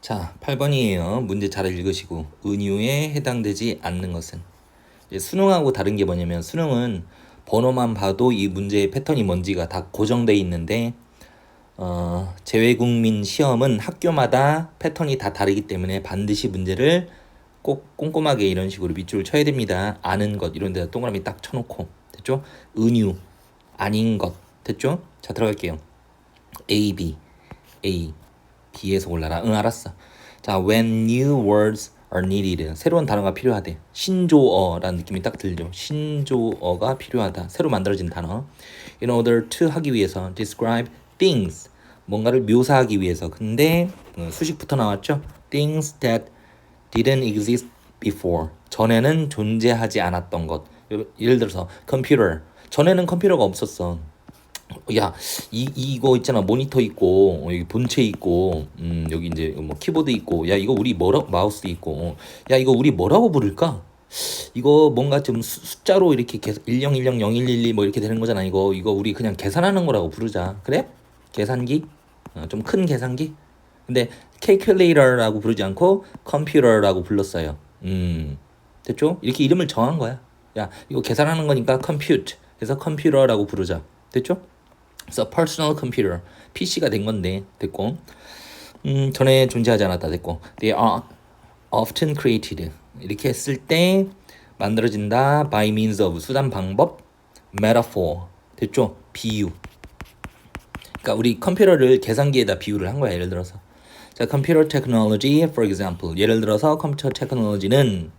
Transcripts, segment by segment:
자, 8번이에요. 문제 잘 읽으시고 은유에 해당되지 않는 것은 수능하고 다른 게 뭐냐면 수능은 번호만 봐도 이 문제의 패턴이 뭔지가 다 고정돼 있는데 어, 재외국민 시험은 학교마다 패턴이 다 다르기 때문에 반드시 문제를 꼭 꼼꼼하게 이런 식으로 밑줄을 쳐야 됩니다. 아는 것 이런 데다 동그라미 딱 쳐놓고 됐죠? 은유 아닌 것 됐죠? 자 들어갈게요. A, B, A, B에서 골라라. 응 알았어. 자 when new words are needed 새로운 단어가 필요하대. 신조어라는 느낌이 딱 들죠. 신조어가 필요하다. 새로 만들어진 단어. In order to 하기 위해서 describe things 뭔가를 묘사하기 위해서. 근데 어, 수식부터 나왔죠. Things that didn't exist before. 전에는 존재하지 않았던 것. 예를 들어서 컴퓨터. 전에는 컴퓨터가 없었어. 야, 이, 이거 있잖아. 모니터 있고, 어, 여기 본체 있고, 음, 여기 이제 뭐 키보드 있고, 야, 이거 우리 뭐라, 마우스 있고, 어, 야, 이거 우리 뭐라고 부를까? 이거 뭔가 좀 수- 숫자로 이렇게 계속 1010 0112 뭐 이렇게 되는 거잖아. 이거, 이거 우리 그냥 계산하는 거라고 부르자. 그래? 계산기? 어, 좀 큰 계산기? 근데 calculator라고 부르지 않고 computer라고 불렀어요. 음, 됐죠? 이렇게 이름을 정한 거야. 야, 이거 계산하는 거니까 compute. 그래서 컴퓨터라고 부르자. 됐죠? 그래서 personal computer, PC가 된 건데 됐고, 음, 전에 존재하지 않았다 됐고, they are often created 이렇게 했을 때 만들어진다 by means of 수단 방법, metaphor 됐죠? 비유. 그러니까 우리 컴퓨터를 계산기에다 비유를 한 거야 예를 들어서. 자, computer for example. 예를 들어서 컴퓨터 테크놀로지는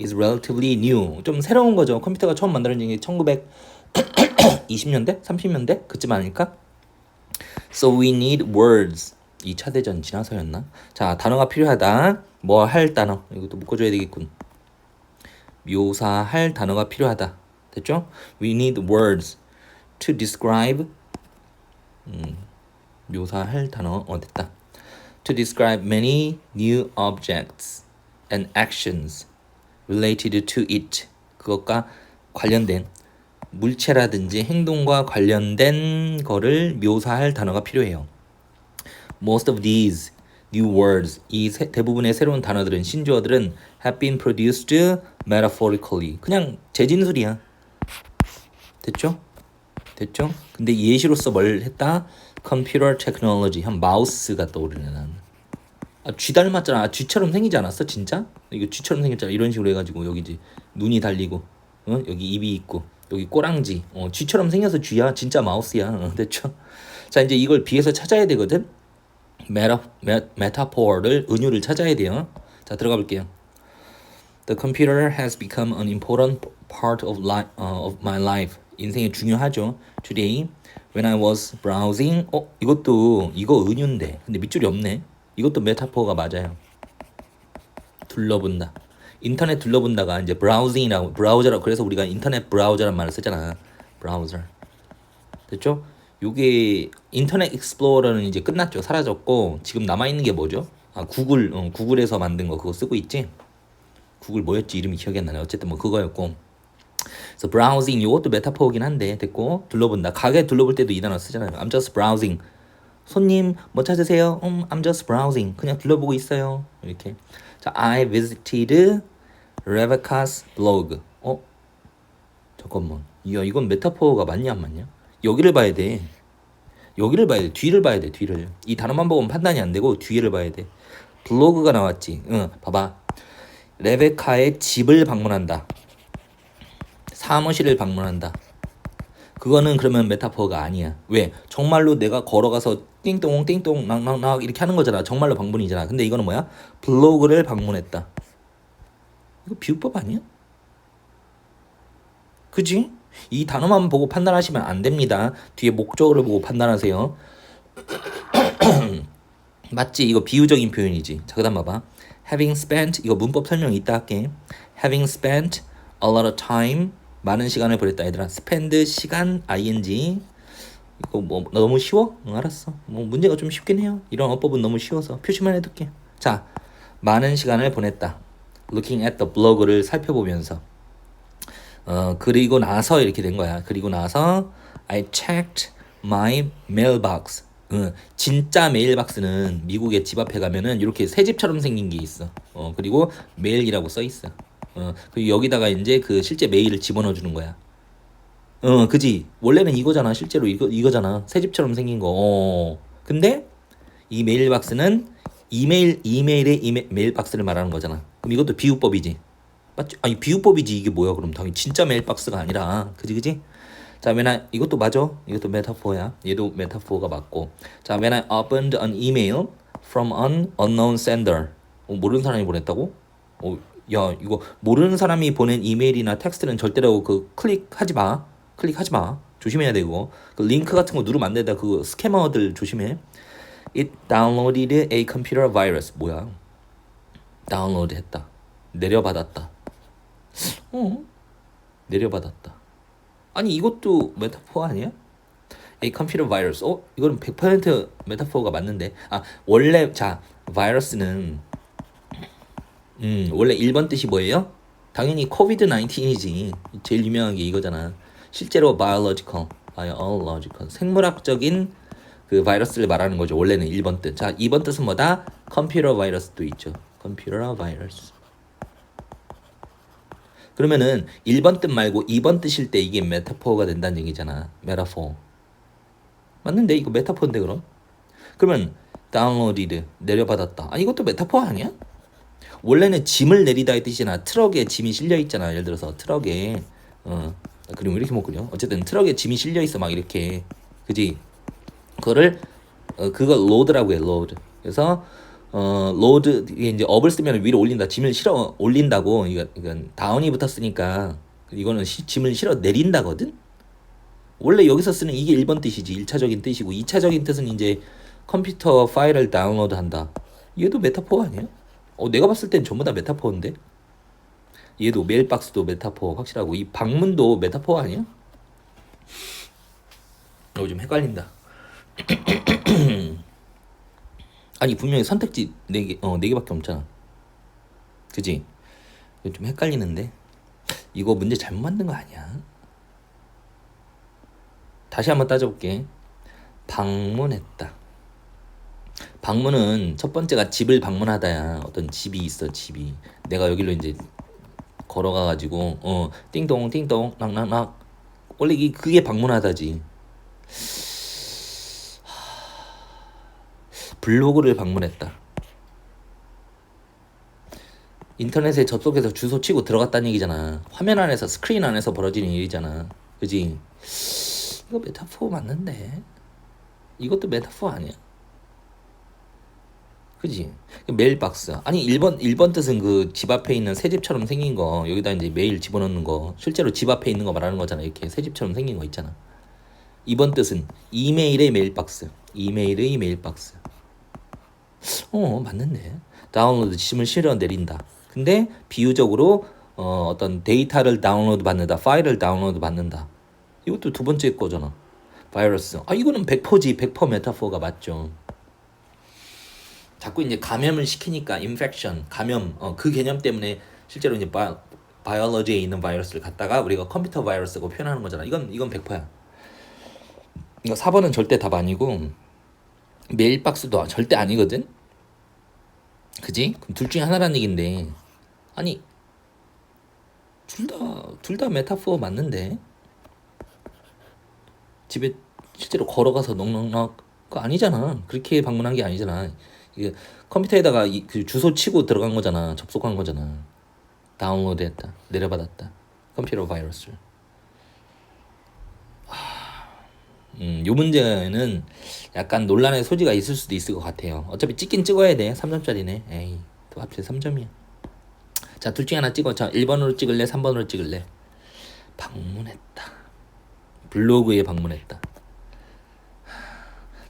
is relatively new. 좀 새로운 거죠. 컴퓨터가 처음 만들어진 게 1920년대, 30년대 그쯤 아닐까? So we need words. 2차 대전 지나서였나? 자, 단어가 필요하다. 뭐 할 단어. 이것도 묶어줘야 되겠군. 묘사할 단어가 필요하다. 됐죠? We need words to describe 음, 묘사할 단어 어 됐다. To describe many new objects and actions related to it. 그것과 관련된 물체라든지 행동과 관련된 거를 묘사할 단어가 필요해요. Most of these new words, 이 세- 대부분의 새로운 단어들은 신조어들은 have been produced metaphorically. 그냥 재진술이야. 됐죠? 됐죠? 근데 예시로서 뭘 했다? 컴퓨터 테크놀로지 한 마우스가 떠오르네 나는. 아, 쥐 닮았잖아. 아, 쥐처럼 생기지 않았어? 진짜? 이거 쥐처럼 생겼잖아. 이런 식으로 해가지고 여기 이제 눈이 달리고, 어? 여기 입이 있고, 여기 꼬랑지. 어, 쥐처럼 생겨서 쥐야. 진짜 마우스야. 어, 됐죠? 자, 이제 이걸 비해서 찾아야 되거든. 메타 메, 메타포를 은유를 찾아야 돼요. 자, 들어가 볼게요. The computer has become an important part of, li- uh, of my life. 인생에 중요하죠. Today, when I was browsing, 어 이것도 이거 은유인데, 근데 밑줄이 없네. 이것도 메타포가 맞아요. 둘러본다. 인터넷 둘러본다가 이제 browsing이라고 브라우저라고 그래서 우리가 인터넷 브라우저란 말을 쓰잖아. 브라우저. 됐죠? 요게 인터넷 익스플로러는 이제 끝났죠. 사라졌고 지금 남아 있는 게 뭐죠? 아 구글 어, 구글에서 만든 거 그거 쓰고 있지. 구글 뭐였지 이름이 기억이 안 나네. 어쨌든 뭐 그거였고. 그래서 browsing 요것도 메타포긴 한데 됐고 둘러본다. 가게 둘러볼 때도 이 단어 쓰잖아요. I'm just browsing. 손님 뭐 찾으세요? 음, I'm just browsing. 그냥 둘러보고 있어요. 이렇게. 자, I visited Rebecca's blog. 어? 잠깐만. 야, 이건 메타포가 맞냐 안 맞냐? 여기를 봐야 돼. 여기를 봐야 돼. 뒤를 봐야 돼. 뒤를. 이 단어만 보면 판단이 안 되고 뒤를 봐야 돼. 블로그가 나왔지. 응, 봐봐. 레베카의 집을 방문한다. 사무실을 방문한다. 그거는 그러면 메타포가 아니야. 왜? 정말로 내가 걸어가서 띵동 띵동 낙낙낙 이렇게 하는 거잖아. 정말로 방문이잖아. 근데 이거는 뭐야? 블로그를 방문했다. 이거 비유법 아니야? 그지? 이 단어만 보고 판단하시면 안 됩니다. 뒤에 목적어를 보고 판단하세요. 맞지? 이거 비유적인 표현이지. 자, 그 다음 봐봐. Having spent 이거 문법 설명 이따 할게. Having spent a lot of time 많은 시간을 보냈다 얘들아. spend 시간 ing 이거 뭐 너무 쉬워? 응, 알았어. 뭐 문제가 좀 쉽긴 해요. 이런 어법은 너무 쉬워서 표시만 해둘게. 자, 많은 시간을 보냈다. Looking at the blog를 살펴보면서 어 그리고 나서 이렇게 된 거야. 그리고 나서 I checked my mailbox. 어, 진짜 메일박스는 미국의 집 앞에 가면은 이렇게 새 집처럼 생긴 게 있어. 어, 그리고 메일이라고 써 있어. 어, 그리고 여기다가 이제 그 실제 메일을 집어넣어 주는 거야. 어, 그지? 원래는 이거잖아. 실제로 이거 이거잖아. 새 집처럼 생긴 거. 어. 근데 이 메일박스는 이메일 이메일의 이메, 메일박스를 말하는 거잖아. 그럼 이것도 비유법이지. 맞지? 아니 비유법이지 이게 뭐야? 그럼 당연히 진짜 메일박스가 아니라. 그지 그지? 자, when I 이것도 맞아. 이것도 메타포야. 얘도 메타포가 맞고. 자, when I opened an email from an unknown sender. 어, 모르는 사람이 보냈다고? 어, 야, 이거 모르는 사람이 보낸 이메일이나 텍스트는 절대로 그 클릭하지 마. 클릭하지 마. 조심해야 돼 이거. 그 링크 같은 거 누르면 안 된다. 그 스캐머들 조심해. It downloaded a computer virus. 뭐야? 다운로드 했다. 내려받았다. 어? 내려받았다. 아니 이것도 메타포 아니야? A computer. 어? 이거는 100% 메타포가 맞는데. 아, 원래 자, 바이러스는 음, 원래 1번 뜻이 뭐예요? 당연히 코비드 19이지. 제일 유명한 게 이거잖아. 실제로 biological, biological 생물학적인 그 바이러스를 말하는 거죠. 원래는 1번 뜻. 자, 2번 뜻은 뭐다? 컴퓨터 바이러스도 있죠. 컴퓨터 바이러스. 그러면은 1번 뜻 말고 2번 뜻일 때 이게 메타포가 된다는 얘기잖아. 메타포. 맞는데 이거 메타포인데 그럼? 그러면 다운로디드 내려받았다. 아 이것도 메타포 아니야? 원래는 짐을 내리다의 뜻이잖아. 트럭에 짐이 실려 있잖아. 예를 들어서 트럭에 어 그림 왜 이렇게 못 그려? 어쨌든 트럭에 짐이 실려 있어 막 이렇게 그지? 그거를 어, 그거 로드라고 해 로드. 그래서 어 로드 이제 업을 쓰면 위로 올린다. 짐을 실어 올린다고 이거 이건 다운이 붙었으니까 이거는 시, 짐을 실어 내린다거든. 원래 여기서 쓰는 이게 1번 뜻이지. 1차적인 뜻이고 2차적인 뜻은 이제 컴퓨터 파일을 다운로드 한다. 얘도 메타포 아니야? 어 내가 봤을 땐 전부 다 메타포인데. 얘도 메일박스도 메타포 확실하고 이 방문도 메타포 아니야? 어 좀 헷갈린다. 아니 분명히 선택지 네 개, 어, 네 개밖에 없잖아. 그지? 좀 헷갈리는데 이거 문제 잘못 만든 거 아니야? 다시 한번 따져볼게. 방문했다. 방문은 첫 번째가 집을 방문하다야. 어떤 집이 있어, 집이. 내가 여기로 이제 걸어가 가지고 어 띵동 띵동 락락락 원래 이 그게 방문하다지. 블로그를 방문했다. 인터넷에 접속해서 주소 치고 들어갔다는 얘기잖아. 화면 안에서 스크린 안에서 벌어지는 일이잖아. 그지? 이거 메타포 맞는데? 이것도 메타포 아니야? 그지? 메일박스. 아니 1번 1번 뜻은 그 집 앞에 있는 새 집처럼 생긴 거 여기다 이제 메일 집어넣는 거 실제로 집 앞에 있는 거 말하는 거잖아. 이렇게 새 집처럼 생긴 거 있잖아. 2번 뜻은 이메일의 메일박스. 이메일의 메일박스. 어 맞는데 다운로드 짐을 실어 내린다. 근데 비유적으로 어, 어떤 데이터를 다운로드 받는다, 파일을 다운로드 받는다. 이것도 두 번째 거잖아. 바이러스. 아 이거는 100%지, 100% 메타포가 맞죠. 자꾸 이제 감염을 시키니까 인펙션, 감염, 어, 그 개념 때문에 실제로 이제 바, 바이올로지에 있는 바이러스를 갖다가 우리가 컴퓨터 바이러스고 표현하는 거잖아. 이건 이건 100%야. 이거 4번은 절대 답 아니고 메일박스도 절대 아니거든. 그지? 그럼 둘 중에 하나라는 얘긴데 아니 둘 다 둘 다 메타포 맞는데 집에 실제로 걸어가서 넉넉넉 그거 아니잖아. 그렇게 방문한 게 아니잖아. 이게 컴퓨터에다가 이, 그 주소 치고 들어간 거잖아. 접속한 거잖아. 다운로드 했다. 내려받았다. 컴퓨터 바이러스를. 음, 요 문제는 약간 논란의 소지가 있을 수도 있을 것 같아요. 어차피 찍긴 찍어야 돼. 3점짜리네. 에이, 또 하필 3점이야. 자, 둘 중에 하나 찍어. 자, 1번으로 찍을래? 3번으로 찍을래? 방문했다. 블로그에 방문했다.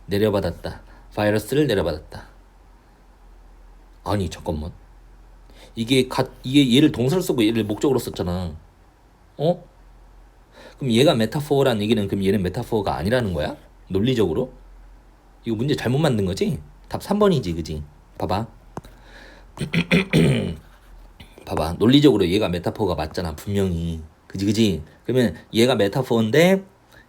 내려받았다. 바이러스를 내려받았다. 아니, 잠깐만. 이게 가, 이게 얘를 동사로 쓰고 얘를 목적으로 썼잖아. 어? 그럼 얘가 메타포라는 얘기는 그럼 얘는 메타포가 아니라는 거야? 논리적으로? 이거 문제 잘못 만든 거지? 답 3번이지, 그지? 봐봐. 봐봐. 논리적으로 얘가 메타포가 맞잖아, 분명히. 그지, 그지? 그러면 얘가 메타포인데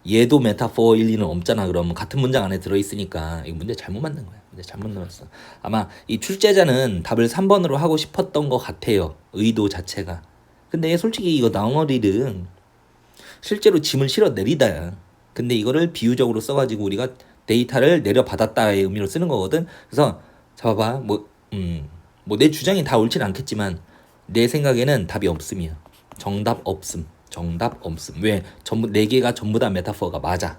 얘도 메타포일 리는 없잖아. 그러면 같은 문장 안에 들어 있으니까 이거 문제 잘못 만든 거야. 문제 잘못 넣었어. 아마 이 출제자는 답을 3번으로 하고 싶었던 것 같아요. 의도 자체가. 근데 솔직히 이거 나옹어리는 실제로 짐을 실어 내리다야. 근데 이거를 비유적으로 써가지고 우리가 데이터를 내려받았다의 의미로 쓰는 거거든. 그래서 잡아봐. 뭐, 음, 뭐 내 주장이 다 옳진 않겠지만 내 생각에는 답이 없음이야. 정답 없음. 정답 없음. 왜? 전부 네 개가 전부 다 메타포가 맞아.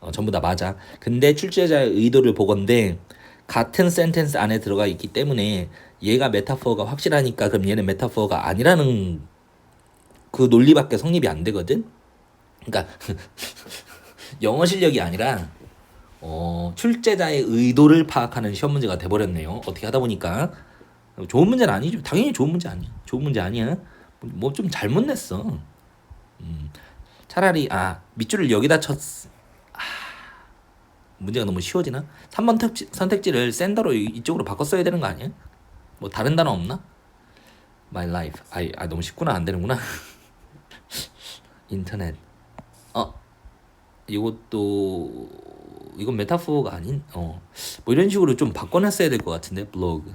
어, 전부 다 맞아. 근데 출제자의 의도를 보건데 같은 센텐스 안에 들어가 있기 때문에 얘가 메타포가 확실하니까 그럼 얘는 메타포가 아니라는 그 논리밖에 성립이 안 되거든. 그러니까 영어 실력이 아니라 어, 출제자의 의도를 파악하는 시험 문제가 돼버렸네요. 어떻게 하다 보니까 좋은 문제는 아니죠. 당연히 좋은 문제 아니야. 좋은 문제 아니야. 뭐 좀 잘못 냈어. 음, 차라리 아 밑줄을 여기다 쳤. 아, 문제가 너무 쉬워지나? 3번 택지, 선택지를 샌더로 이- 이쪽으로 바꿔 써야 되는 거 아니야? 뭐 다른 단어 없나? My life. 아, 아 너무 쉽구나 안 되는구나. 인터넷. 어 이것도 이건 메타포가 아닌? 어. 뭐 이런 식으로 좀 바꿔놨어야 될 것 같은데 블로그.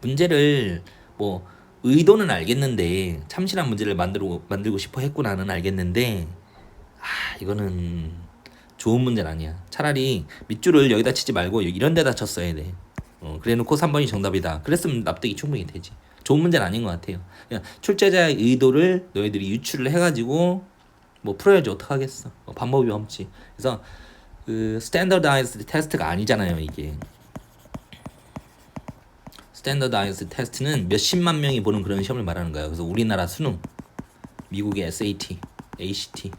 문제를 뭐 의도는 알겠는데 참신한 문제를 만들고 만들고 싶어 했구나는 알겠는데 아 이거는 좋은 문제는 아니야. 차라리 밑줄을 여기다 치지 말고 이런 데다 쳤어야 돼. 어, 그래놓고 3번이 정답이다. 그랬으면 납득이 충분히 되지. 좋은 문제는 아닌 것 같아요. 출제자의 의도를 너희들이 유출을 해가지고 뭐 풀어야지 어떡하겠어. 어, 방법이 없지. 그래서 그 스탠더다이즈드 테스트가 아니잖아요 이게. 스탠더다이즈드 테스트는 몇십만 명이 보는 그런 시험을 말하는 거예요. 그래서 우리나라 수능 미국의 SAT, ACT,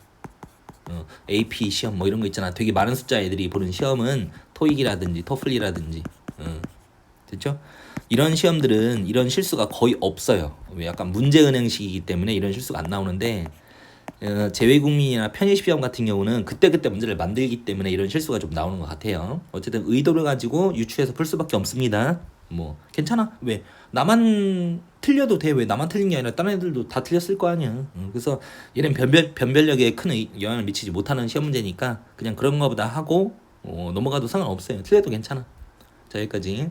어, AP 시험 뭐 이런 거 있잖아. 되게 많은 숫자 애들이 보는 시험은 토익이라든지 토플이라든지 어, 됐죠? 이런 시험들은 이런 실수가 거의 없어요. 왜? 약간 문제은행식이기 때문에 이런 실수가 안 나오는데 어, 재외국민이나 편입시험 같은 경우는 그때그때 문제를 만들기 때문에 이런 실수가 좀 나오는 것 같아요. 어쨌든 의도를 가지고 유추해서 풀 수밖에 없습니다. 뭐 괜찮아. 왜 나만 틀려도 돼. 왜 나만 틀린 게 아니라 다른 애들도 다 틀렸을 거 아니야. 음, 그래서 얘는 변별 변별력에 큰 의- 영향을 미치지 못하는 시험 문제니까 그냥 그런 거보다 하고 어, 넘어가도 상관없어요. 틀려도 괜찮아. 자 여기까지.